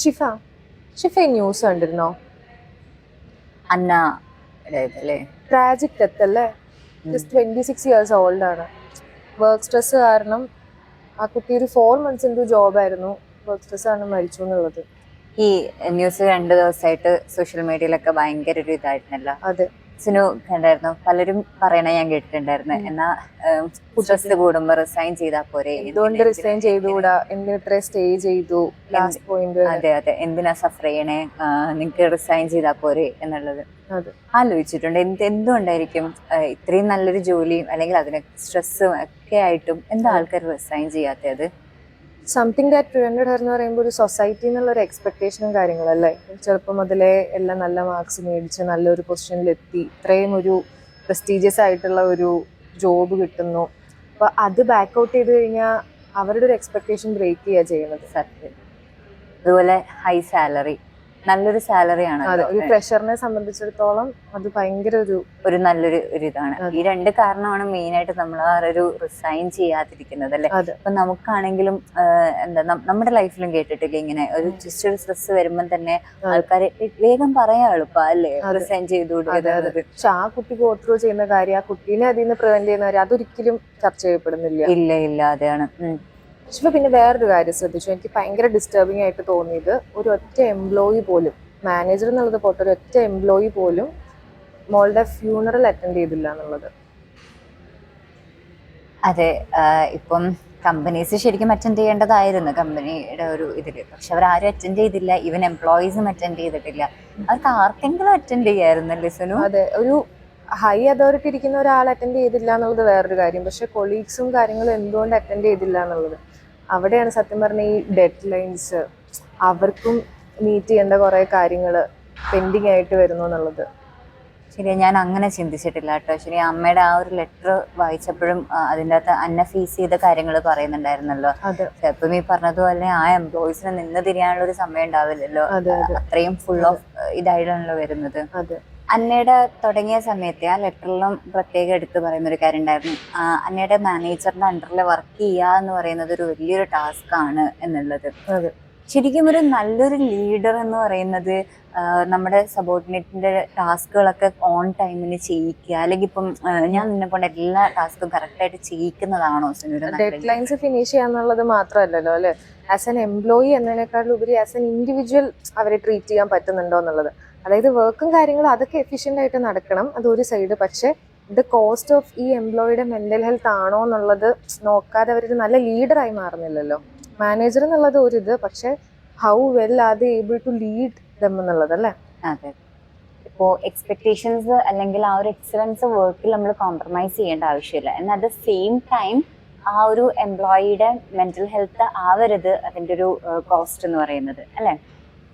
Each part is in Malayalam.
ഷിഫ ഷിഫ ഈ ന്യൂസ് കണ്ടിരുന്നോ? അന്ന അല്ലേ ട്രാജിക് ഡെത്ത് അല്ലേ? Just twenty six years old ആണ്. വർക്ക് സ്ട്രെസ് കാരണം ആ കുട്ടി ഒരു ഫോർ മന്ത്സ് എന്തോ ജോബായിരുന്നു വർക്ക് സ്ട്രെസ് ആണ് മരിച്ചു എന്നുള്ളത്. ഈ ന്യൂസ് രണ്ട് ദിവസമായിട്ട് സോഷ്യൽ മീഡിയയിലൊക്കെ ഭയങ്കര ഒരു ഇതായിരുന്നല്ലോ. അതെ. സിനു കണ്ടായിരുന്നു പലരും പറയണ ഞാൻ കേട്ടിട്ടുണ്ടായിരുന്നു. എന്നാ സ്ട്രെസ് കൂടുമ്പോ റിസൈൻ ചെയ്താ പോരെ എന്തുകൊണ്ട് റിസൈൻ ചെയ്തുകൂടാ? എന്തിന് ഇത്ര സ്റ്റേ ചെയ്തു? ലാസ്റ്റ് പോയിന്റ് അതെ അതെ. എന്തിനാ സഫർ ചെയ്യണേ? നിങ്ങക്ക് റിസൈൻ ചെയ്താ പോരെ എന്നുള്ളത്. ആലോചിച്ചിട്ടുണ്ട്. എന്ത് എന്തുകൊണ്ടായിരിക്കും ഇത്രയും നല്ലൊരു ജോലിയും അല്ലെങ്കിൽ അതിന് സ്ട്രെസ്സും ഒക്കെ ആയിട്ടും എന്താ ആൾക്കാർ റിസൈൻ ചെയ്യാത്തത്? സംതിങ് ദാറ്റ് പ്രിവെന്റഡ് ഹെർ എന്ന് പറയുമ്പോൾ ഒരു സൊസൈറ്റി എന്നുള്ള ഒരു എക്സ്പെക്ടേഷനും കാര്യങ്ങളല്ലേ ചെറുപ്പം മുതലേ എല്ലാം നല്ല മാർക്സ് മേടിച്ച് നല്ലൊരു പൊസിഷനിലെത്തി ഇത്രയും ഒരു പ്രസ്റ്റീജിയസ് ആയിട്ടുള്ള ഒരു ജോബ് കിട്ടുന്നു. അപ്പോൾ അത് ബാക്ക് ഔട്ട് ചെയ്ത് കഴിഞ്ഞാൽ അവരുടെ ഒരു എക്സ്പെക്ടേഷൻ ബ്രേക്ക് ചെയ്യുക ചെയ്യുന്നത്. സത്യം. അതുപോലെ ഹൈ സാലറി നല്ലൊരു സാലറിയാണ് അതെ ഒരു ഫ്രഷറിനെ സംബന്ധിച്ചിടത്തോളം അത് ഭയങ്കര ഒരു ഒരു നല്ലൊരു ഒരു ഇതാണ് ഈ രണ്ട് കാരണമാണ് മെയിൻ ആയിട്ട് നമ്മൾ ആ ഒരു റിസൈൻ ചെയ്യാതിരിക്കുന്നത് അല്ലെ? അപ്പൊ നമുക്കാണെങ്കിലും എന്താ നമ്മുടെ ലൈഫിലും കേട്ടിട്ടില്ല ഇങ്ങനെ ഒരു ജസ്റ്റ് ഒരു സ്ട്രെസ് വരുമ്പോൾ തന്നെ ആൾക്കാർ വേഗം പറയാൻ എളുപ്പ അല്ലേ. റിസൈൻ അതെ പക്ഷെ ആ കുട്ടി ഗോ ത്രൂ ചെയ്യുന്ന കാര്യം ആ കുട്ടീനെ അതിൽ നിന്ന് പ്രിവെന്റ് ചെയ്യുന്ന കാര്യം അതൊരിക്കലും ചർച്ച ചെയ്യപ്പെടുന്നില്ല. ഇല്ല ഇല്ല. അതെയാണ് പക്ഷെ പിന്നെ വേറൊരു കാര്യം ശ്രദ്ധിച്ചു. എനിക്ക് ഭയങ്കര ഡിസ്റ്റർബിങ് ആയിട്ട് തോന്നിയത് ഒരു ഒറ്റ എംപ്ലോയി പോലും മാനേജർ എന്നുള്ളത് പോട്ടെ ഒരു ഒറ്റ എംപ്ലോയി പോലും മോളുടെ ഫ്യൂണറൽ അറ്റൻഡ് ചെയ്തില്ല എന്നുള്ളത്. അതെ ഇപ്പം കമ്പനീസ് ശരിക്കും അറ്റൻഡ് ചെയ്യേണ്ടതായിരുന്നു കമ്പനിയുടെ ഒരു ഇതിൽ പക്ഷെ അവർ ആരും അറ്റൻഡ് ചെയ്തില്ല ഈവൻ എംപ്ലോയീസും അറ്റൻഡ് ചെയ്തിട്ടില്ല. അവർക്ക് ആർക്കെങ്കിലും അറ്റൻഡ് ചെയ്യായിരുന്നല്ലേ സുനു? അതെ ഒരു ഹൈ അതോറിറ്റി ഇരിക്കുന്ന ഒരാൾ അറ്റൻഡ് ചെയ്തില്ല എന്നുള്ളത് വേറൊരു കാര്യം. പക്ഷെ കൊളീഗ്സും കാര്യങ്ങളും എന്തുകൊണ്ട് അറ്റൻഡ് ചെയ്തില്ല എന്നുള്ളത്. അവിടെയാണ് സത്യം പറഞ്ഞ ഈ ഡെഡ് ലൈൻസ് അവർക്കും മീറ്റ് ചെയ്യേണ്ട കുറെ കാര്യങ്ങൾ പെൻഡിങ് ആയിട്ട് വരുന്നു എന്നുള്ളത്. ശരി ഞാൻ അങ്ങനെ ചിന്തിച്ചിട്ടില്ല കേട്ടോ. ശരി അമ്മയുടെ ആ ഒരു ലെറ്റർ വായിച്ചപ്പോഴും അതിന്റെ അകത്ത് അന്ന ഫീസ് ചെയ്ത കാര്യങ്ങൾ പറയുന്നുണ്ടായിരുന്നല്ലോ. ചിലപ്പം ഈ പറഞ്ഞതുപോലെ ആ എംപ്ലോയിസിനെ നിന്ന് തിരിയാനുള്ള ഒരു സമയം ഉണ്ടാവില്ലല്ലോ. അതെ അതെ. അത്രയും ഫുൾ ഓഫ് ഇതായിട്ടാണല്ലോ വരുന്നത്. അതെ. അന്നയുടെ തുടങ്ങിയ സമയത്ത് ആ ലെറ്ററിലും പ്രത്യേകം എടുത്ത് പറയുന്ന ഒരു കാര്യം ഉണ്ടായിരുന്നു അന്നയുടെ മാനേജറിന്റെ അണ്ടറിൽ വർക്ക് ചെയ്യുക എന്ന് പറയുന്നത് ഒരു വലിയൊരു ടാസ്ക് ആണ് എന്നുള്ളത് ശരിക്കും ഒരു നല്ലൊരു ലീഡർ എന്ന് പറയുന്നത് നമ്മുടെ സബോർഡിനേറ്റിന്റെ ടാസ്കുകളൊക്കെ ഓൺ ടൈമിന് ചെയ്യിക്കുക. അല്ലെങ്കിൽ ഇപ്പം ഞാൻ നിന്നെ കൊണ്ട് എല്ലാ ടാസ്കും കറക്റ്റായിട്ട് ചെയ്യിക്കുന്നതാണോ ഡെഡ് ലൈൻസ് ഫിനിഷ് ചെയ്യാന്നുള്ളത് മാത്രമല്ലല്ലോ അല്ലെ? ആസ് എൻ എംപ്ലോയി എന്നതിനേക്കാളും ഉപരി ആസ് എൻ ഇൻഡിവിജ്വൽ അവരെ ട്രീറ്റ് ചെയ്യാൻ പറ്റുന്നുണ്ടോ എന്നുള്ളത്. അതായത് വർക്കും കാര്യങ്ങളും അതൊക്കെ എഫിഷ്യന്റ് ആയിട്ട് നടക്കണം അത് ഒരു സൈഡ് പക്ഷേ ഇത് കോസ്റ്റ് ഓഫ് ഈ എംപ്ലോയിയുടെ മെന്റൽ ഹെൽത്ത് ആണോ എന്നുള്ളത് നോക്കാതെ അവരൊരു നല്ല ലീഡറായി മാറുന്നില്ലല്ലോ. മാനേജർ എന്നുള്ളത് ഒരു ഇത് പക്ഷെ how well are they able to lead them എന്നുള്ളത് അല്ലേ? അതെ. ഇപ്പോൾ എക്സ്പെക്ടേഷൻസ് അല്ലെങ്കിൽ ആ ഒരു എക്സലൻസ് വർക്കിൽ നമ്മൾ കോംപ്രമൈസ് ചെയ്യേണ്ട ആവശ്യമില്ല. എന്നാൽ അറ്റ് ദ സെയിം ടൈം ആ ഒരു എംപ്ലോയിയുടെ മെന്റൽ ഹെൽത്ത് ആവരുത് അതിന്റെ ഒരു കോസ്റ്റ് എന്ന് പറയുന്നത്. അല്ലേ?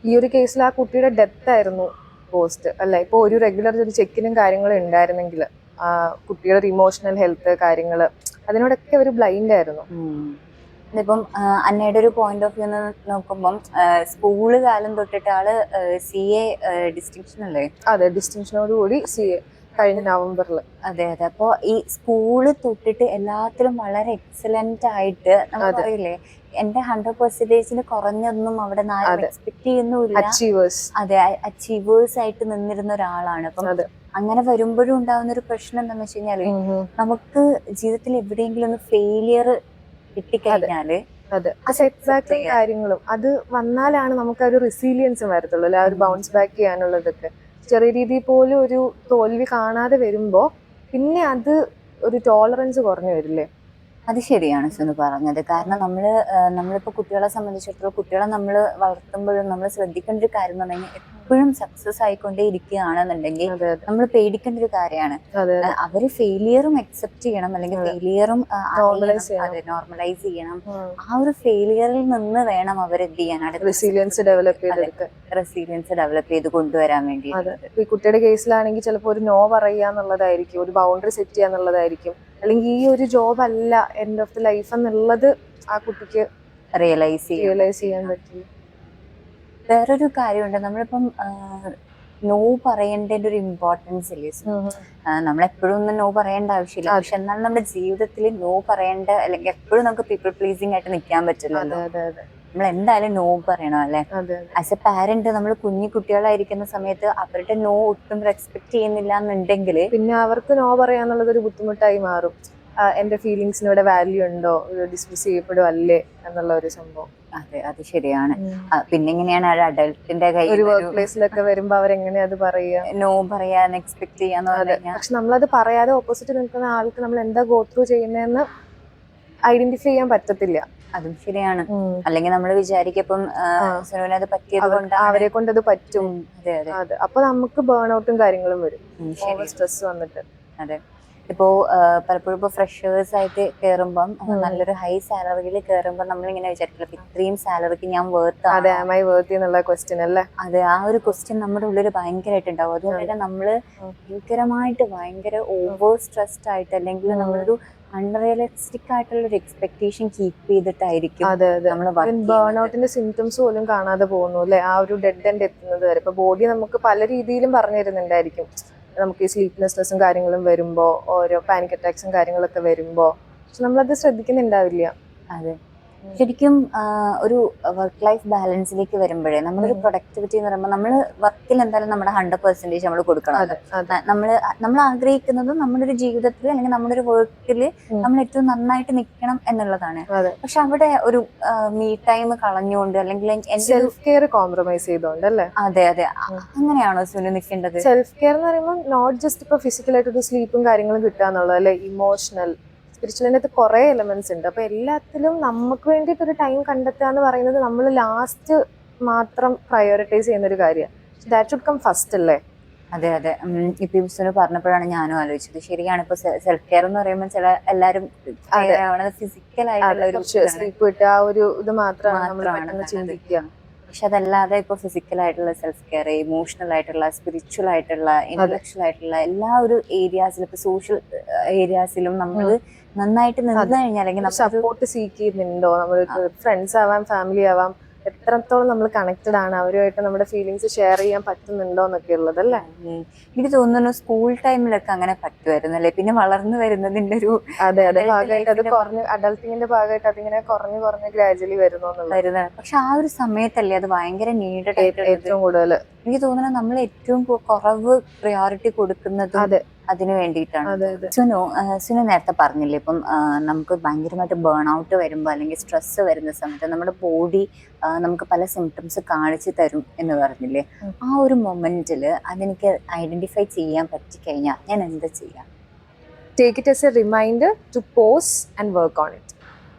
ഈ ഒരു കേസിൽ ആ കുട്ടിയുടെ ഡെത്ത് ആയിരുന്നു കോസ്റ്റ് അല്ലെ? ഇപ്പോൾ ഒരു റെഗുലർ ഒരു ചെക്കിനും കാര്യങ്ങളും ഉണ്ടായിരുന്നെങ്കിൽ ആ കുട്ടിയുടെ ഇമോഷണൽ ഹെൽത്ത് കാര്യങ്ങൾ അതിനോടൊക്കെ അവർ ബ്ലൈൻഡ് ആയിരുന്നു. ഇതിപ്പം അന്നയുടെ ഒരു പോയിന്റ് ഓഫ് വ്യൂ എന്ന് നോക്കുമ്പം സ്കൂൾ കാലം തൊട്ടിട്ട് ആൾ സി എ ഡിസ്റ്റിങ്ഷൻ അല്ലേ? അതെ ഡിസ്റ്റിങ്ഷനോട് കൂടി സി എ കഴിഞ്ഞ നവംബറിൽ അതെ അതെ. അപ്പോൾ ഈ സ്കൂൾ തൊട്ടിട്ട് എല്ലാത്തിലും വളരെ എക്സലന്റ് ആയിട്ട്. പറയില്ലേ എന്റെ ഹൺഡ്രഡ് പെർസെന്റേജിന് കുറഞ്ഞൊന്നും അവിടെ. എക്സ്പെക്ട് ചെയ്യുന്നില്ല അച്ചീവേഴ്സ് അതെ അച്ചീവേഴ്സ് ആയിട്ട് നിന്നിരുന്ന ഒരാളാണ്. അപ്പം അങ്ങനെ വരുമ്പോഴും ഉണ്ടാകുന്ന ഒരു പ്രശ്നം എന്താണെന്ന് വെച്ച് കഴിഞ്ഞാൽ നമുക്ക് ജീവിതത്തിൽ എവിടെയെങ്കിലും ഒന്ന് ഫെയിലിയർ കിട്ടിക്കഴിഞ്ഞാൽ അതെ. ആ എക്സാക്ട് കാര്യങ്ങളും അത് വന്നാലാണ് നമുക്ക് ആ ഒരു റിസീലിയൻസ് വരത്തുള്ളൂ. അല്ലെ ആ ഒരു ബൗൺസ് ബാക്ക് ചെയ്യാനുള്ളതൊക്കെ. ചെറിയ രീതിയിൽ പോലും ഒരു തോൽവി കാണാതെ വരുമ്പോ പിന്നെ അത് ഒരു ടോളറൻസ് കുറഞ്ഞു വരില്ലേ? അത് ശരിയാണ് സുനു പറഞ്ഞത്. കാരണം നമ്മൾ നമ്മളിപ്പോൾ നമ്മളിപ്പോ കുട്ടികളെ സംബന്ധിച്ചിടത്തോളം കുട്ടികളെ നമ്മൾ വളർത്തുമ്പോഴും നമ്മൾ ശ്രദ്ധിക്കേണ്ട ഒരു കാര്യം എന്ന് പറഞ്ഞാൽ എപ്പോഴും സക്സസ് ആയിക്കൊണ്ടേ ഇരിക്കുകയാണെന്നുണ്ടെങ്കിൽ നമ്മൾ പേടിക്കേണ്ട ഒരു കാര്യമാണ് അവർ ഫെയിലിയറും അക്സെപ്റ്റ് ചെയ്യണം. അല്ലെങ്കിൽ ഫെയിലിയറും നോർമലൈസ് ചെയ്യണം. ആ. ഒരു ഫെയിലിയറിൽ നിന്ന് വേണം അവർ എന്ത് ചെയ്യാൻ റെസീലിയൻസ് ഡെവലപ്പ് ചെയ്ത് റെസീലിയൻസ് ഡെവലപ്പ് ചെയ്ത് കൊണ്ടുവരാൻ വേണ്ടി ഈ കുട്ടിയുടെ കേസിലാണെങ്കിൽ ചിലപ്പോൾ ഒരു നോ പറയുക എന്നുള്ളതായിരിക്കും. ഒരു ബൗണ്ടറി സെറ്റ് ചെയ്യുക എന്നുള്ളതായിരിക്കും. അല്ലെങ്കിൽ ഈ ഒരു ജോബ് അല്ല എൻഡ് ഓഫ് ദി ലൈഫ് എന്നുള്ളത് ആ കുട്ടിക്ക് റിയലൈസ് റിയലൈസ് ചെയ്യാൻ പറ്റും. വേറൊരു കാര്യമുണ്ട്. നമ്മളിപ്പം നോ പറയേണ്ടതിന്റെ ഒരു ഇമ്പോർട്ടൻസ് ഇല്ലേ നമ്മൾ എപ്പോഴും നമ്മളെപ്പോഴും ഒന്നും നോ പറയേണ്ട ആവശ്യമില്ല. പക്ഷെ എന്നാലും നമ്മുടെ ജീവിതത്തിൽ നോ പറയേണ്ട അല്ലെങ്കിൽ എപ്പോഴും നമുക്ക് പീപ്പിൾ പ്ലീസിങ് ആയിട്ട് നിൽക്കാൻ പറ്റില്ലല്ലോ. നമ്മൾ എന്തായാലും നോ പറയണം അല്ലെ? ആസ് എ പാരന്റ് നമ്മൾ കുഞ്ഞു കുട്ടികളായിരിക്കുന്ന സമയത്ത് അവരുടെ നോ ഒട്ടും റെസ്പെക്ട് ചെയ്യുന്നില്ല എന്നുണ്ടെങ്കിൽ പിന്നെ അവർക്ക് നോ പറയാന്നുള്ളത് ഒരു ബുദ്ധിമുട്ടായി മാറും. ആ, എന്റെ ഫീലിങ്സിന് ഇവിടെ വാല്യൂ ഉണ്ടോ? ഡിസ്മിസ് ചെയ്യപ്പെടും അല്ലേ? എന്നുള്ള ഒരു സംഭവം. അതെ അത് ശരിയാണ്. പിന്നെ ഇങ്ങനെയാണ് ഒരു കയ്യിൽ ഒരു വർക്ക് പ്ലേസിലൊക്കെ വരുമ്പോ അവരെങ്ങനെയാ അത് പറയുക? നോ പറയാൻ എക്സ്പെക്ട് ചെയ്യാന്ന് പറഞ്ഞാൽ പക്ഷെ നമ്മളത് പറയാതെ ഓപ്പോസിറ്റ് നിൽക്കുന്ന ആൾക്ക് നമ്മൾ എന്താ ഗോ ത്രൂ ചെയ്യുന്നതെന്ന് ഐഡന്റിഫൈ ചെയ്യാൻ പറ്റത്തില്ല. അതും ശരിയാണ്. അല്ലെങ്കിൽ നമ്മൾ വിചാരിക്കപ്പം. സുനുവിന് അത് പറ്റിയത് അവരെ കൊണ്ട് അത് പറ്റും. അതെ അതെ. അപ്പൊ നമുക്ക് ബേൺ ഔട്ടും കാര്യങ്ങളും വരും. സ്ട്രെസ് വന്നിട്ട്. അതെ. ഇപ്പോ പലപ്പോഴും ഇപ്പൊ ഫ്രഷേഴ്സ് ആയിട്ട് കേറുമ്പം നല്ലൊരു ഹൈ സാലറിയിൽ കേറുമ്പോൾ നമ്മൾ ഇങ്ങനെ വിചാരിക്കില്ല "ഇപ്പൊ ഇത്രയും സാലറിക്ക് ഞാൻ അതെ വേർത്ത് ആം ഐ വേർത്തി എന്നുള്ള ക്വസ്റ്റ്യൻ അല്ലേ? അതെ ആ ഒരു ക്വസ്റ്റ്യൻ നമ്മുടെ ഉള്ളിൽ ഭയങ്കരമായിട്ട് ഉണ്ടാവും. അതുകൊണ്ട് ഉം. ഭയങ്കരമായിട്ട് ഭയങ്കര ഓവർ സ്ട്രെസ്ഡ് ആയിട്ട് അല്ലെങ്കിൽ. നമ്മളൊരു അൺറിയലിസ്റ്റിക് ആയിട്ടുള്ള ഒരു എക്സ്പെക്ടേഷൻ കീപ്പ് ചെയ്തിട്ടായിരിക്കും അതെ അതെ. നമ്മൾ ബേൺ ഔട്ടിന്റെ സിംറ്റംസ് പോലും കാണാതെ പോകുന്നു അല്ലെ? ആ ഒരു ഡെഡ് എൻഡ് എത്തുന്നത് വരെ. ഇപ്പൊ ബോഡി നമുക്ക് പല രീതിയിലും പറഞ്ഞു തരുന്നുണ്ടായിരിക്കും. നമുക്ക് ഈ സ്ലീപ്ലെസ്നെസ്സും കാര്യങ്ങളും വരുമ്പോൾ ഓരോ പാനിക് അറ്റാക്സും കാര്യങ്ങളൊക്കെ വരുമ്പോൾ പക്ഷെ നമ്മളത് ശ്രദ്ധിക്കുന്നുണ്ടാവില്ല. അതെ. ശരിക്കും ഒരു വർക്ക് ലൈഫ് ബാലൻസിലേക്ക് വരുമ്പോഴേ നമ്മളൊരു. പ്രൊഡക്ടിവിറ്റി എന്ന് പറയുമ്പോൾ നമ്മൾ വർക്കിൽ എന്തായാലും നമ്മുടെ ഹൺഡ്രഡ് പെർസെന്റേജ് നമ്മൾ കൊടുക്കണം. നമ്മൾ നമ്മൾ ആഗ്രഹിക്കുന്നത് നമ്മുടെ ഒരു ജീവിതത്തിൽ അല്ലെങ്കിൽ നമ്മുടെ ഒരു വർക്കിൽ. നമ്മൾ ഏറ്റവും നന്നായിട്ട് നിൽക്കണം എന്നുള്ളതാണ്. പക്ഷെ അവിടെ ഒരു മീ ടൈം കളഞ്ഞുകൊണ്ട് അല്ലെങ്കിൽ സെൽഫ് കെയർ കോംപ്രമൈസ് ചെയ്തോണ്ട് അല്ലേ അതെ അതെ. അങ്ങനെയാണോ സുനു നിൽക്കേണ്ടത്? സെൽഫ് കെയർ എന്ന് പറയുമ്പോൾ നോട്ട് ജസ്റ്റ് ഇപ്പൊ ഫിസിക്കലായിട്ട് ഒരു സ്ലീപ്പും കാര്യങ്ങളും കിട്ടുക എന്നുള്ളത് അല്ലെ ഇമോഷണൽ സ്പിരിച്വലിന്റെ അകത്ത് കുറേ എലമെന്റ്സ് ഉണ്ട്. അപ്പോൾ എല്ലാത്തിലും നമുക്ക് വേണ്ടിയിട്ട് ഒരു ടൈം കണ്ടെത്തുക എന്ന് പറയുന്നത് നമ്മൾ ലാസ്റ്റ് മാത്രം പ്രയോറിറ്റൈസ് ചെയ്യുന്ന ഒരു കാര്യമാണ് ദാറ്റ് ഷുഡ് കം ഫസ്റ്റ് അല്ലേ? അതെ അതെ. ഇപ്പം ഈ സുനു പറഞ്ഞപ്പോഴാണ് ഞാനും ആലോചിച്ചത്. ശരിയാണ്. ഇപ്പൊ സെൽഫ് കെയർ എന്ന് പറയുമ്പോൾ ചില എല്ലാവരും. ഫിസിക്കൽ ആയിട്ടുള്ള. സ്ലീപ്പ് കിട്ടുക ആ ഒരു ഇത് മാത്രമാണ് ചിന്തിക്കുക. പക്ഷെ അതല്ലാതെ ഇപ്പൊ ഫിസിക്കൽ ആയിട്ടുള്ള സെൽഫ് കെയർ ഇമോഷണൽ ആയിട്ടുള്ള സ്പിരിച്വൽ ആയിട്ടുള്ള ഇന്റലക്ച്വൽ ആയിട്ടുള്ള എല്ലാ ഒരു ഏരിയാസിലും ഇപ്പൊ സോഷ്യൽ ഏരിയാസിലും നമ്മൾ നന്നായിട്ട് നിന്ന് കഴിഞ്ഞാൽ അല്ലെങ്കിൽ സപ്പോർട്ട് സീക്ക് ചെയ്യുന്നുണ്ടോ? നമ്മൾ ഫ്രണ്ട്സ് ആവാം ഫാമിലി ആവാം എത്രത്തോളം നമ്മൾ കണക്റ്റഡ് ആണ് അവരുമായിട്ട് നമ്മുടെ ഫീലിങ്സ് ഷെയർ ചെയ്യാൻ പറ്റുന്നുണ്ടോ എന്നൊക്കെ ഉള്ളത് അല്ലേ. എനിക്ക് തോന്നുന്നു സ്കൂൾ ടൈമിലൊക്കെ അങ്ങനെ പറ്റുമായിരുന്നു അല്ലെ? പിന്നെ വളർന്നു വരുന്നതിന്റെ ഒരു അതെ അതെ. ഭാഗമായിട്ട് അത് കുറഞ്ഞു അഡൾട്ടിങ്ങിന്റെ ഭാഗമായിട്ട് അതിങ്ങനെ കുറഞ്ഞു കുറഞ്ഞ് ഗ്രാജുവലി വരുന്നു വരുന്നത് പക്ഷെ ആ ഒരു സമയത്തല്ലേ അത് ഭയങ്കര നീഡഡ് ഏറ്റവും കൂടുതൽ എനിക്ക് തോന്നുന്നു നമ്മൾ ഏറ്റവും കുറവ് പ്രയോറിറ്റി കൊടുക്കുന്നത് അതെ. അതിന് വേണ്ടിയിട്ടാണ്. സുനു സുനു നേരത്തെ പറഞ്ഞില്ലേ ഇപ്പം നമുക്ക് ഭയങ്കരമായിട്ട് ബേൺ ഔട്ട് വരുമ്പോൾ അല്ലെങ്കിൽ സ്ട്രെസ് വരുന്ന സമയത്ത് നമ്മുടെ ബോഡി നമുക്ക് പല സിംറ്റംസ് കാണിച്ചു തരും എന്ന് പറഞ്ഞില്ലേ. ആ ഒരു മൊമെന്റിൽ അതെനിക്ക് ഐഡന്റിഫൈ ചെയ്യാൻ പറ്റിക്കഴിഞ്ഞാൽ ഞാൻ എന്താ ചെയ്യാം? Take it as a reminder to pause and work on it